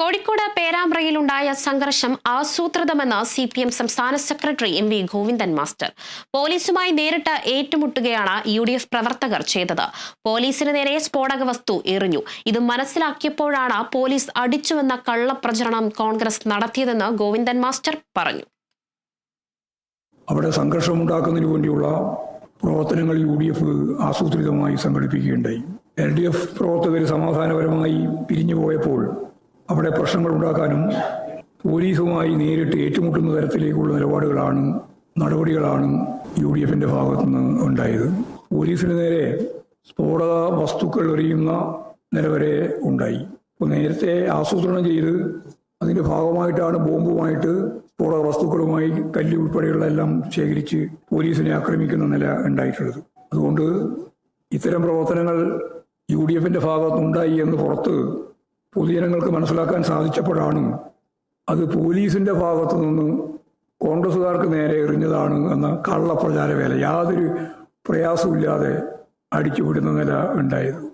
കോഴിക്കോട് പേരാമ്പ്രയിലുണ്ടായ സംഘർഷം ആസൂത്രിതമെന്ന് സി പി എം സംസ്ഥാന secretary M V Govindan master. പോലീസുമായി നേരിട്ട് ഏറ്റുമുട്ടുകയാണ് യു ഡി എഫ് പ്രവർത്തകർ ചെയ്തത്. പോലീസിന് നേരെ സ്ഫോടക വസ്തു എറിഞ്ഞു. ഇത് മനസ്സിലാക്കിയപ്പോഴാണ് പോലീസ് അടിച്ചുവെന്ന കള്ളപ്രചരണം കോൺഗ്രസ് നടത്തിയതെന്ന് ഗോവിന്ദൻ മാസ്റ്റർ പറഞ്ഞു. അവിടെ സംഘർഷമുണ്ടാക്കുന്നതിന് വേണ്ടിയുള്ള പ്രവർത്തനങ്ങൾ യു ഡി എഫ് ആസൂത്രിതമായി സംഘടിപ്പിക്കുകയുണ്ടായി. എൽ ഡി എഫ് പ്രവർത്തകർ സമാധാനപരമായി പിരിഞ്ഞു പോയപ്പോൾ അവിടെ പ്രശ്നങ്ങൾ ഉണ്ടാക്കാനും പോലീസുമായി നേരിട്ട് ഏറ്റുമുട്ടുന്ന തരത്തിലേക്കുള്ള നിലപാടുകളാണ് നടപടികളാണ് യു ഡി എഫിന്റെ ഭാഗത്തുനിന്ന് ഉണ്ടായത്. പോലീസിന് നേരെ സ്ഫോടക വസ്തുക്കൾ എറിയുന്ന നിലവരെ ഉണ്ടായി. അപ്പോൾ നേരത്തെ ആസൂത്രണം ചെയ്ത് അതിന്റെ ഭാഗമായിട്ടാണ് ബോംബുമായിട്ട് സ്ഫോടക വസ്തുക്കളുമായി കല്ല് ഉൾപ്പെടെയുള്ള എല്ലാം ശേഖരിച്ച് പോലീസിനെ ആക്രമിക്കുന്ന നില ഉണ്ടായിട്ടുള്ളത്. അതുകൊണ്ട് ഇത്തരം പ്രവർത്തനങ്ങൾ യു ഡി എഫിന്റെ ഭാഗത്തുനിന്നുണ്ടായി എന്ന് പുറത്ത് പൊതുജനങ്ങൾക്ക് മനസ്സിലാക്കാൻ സാധിച്ചപ്പോഴാണ് അത് പോലീസിന്റെ ഭാഗത്തു നിന്ന് കോൺഗ്രസ്സുകാർക്ക് നേരെ എറിഞ്ഞതാണ് എന്ന കള്ളപ്രചാര വേല. യാതൊരു പ്രയാസമില്ലാതെ അടിച്ചുവിടുന്ന നില ഉണ്ടായത്.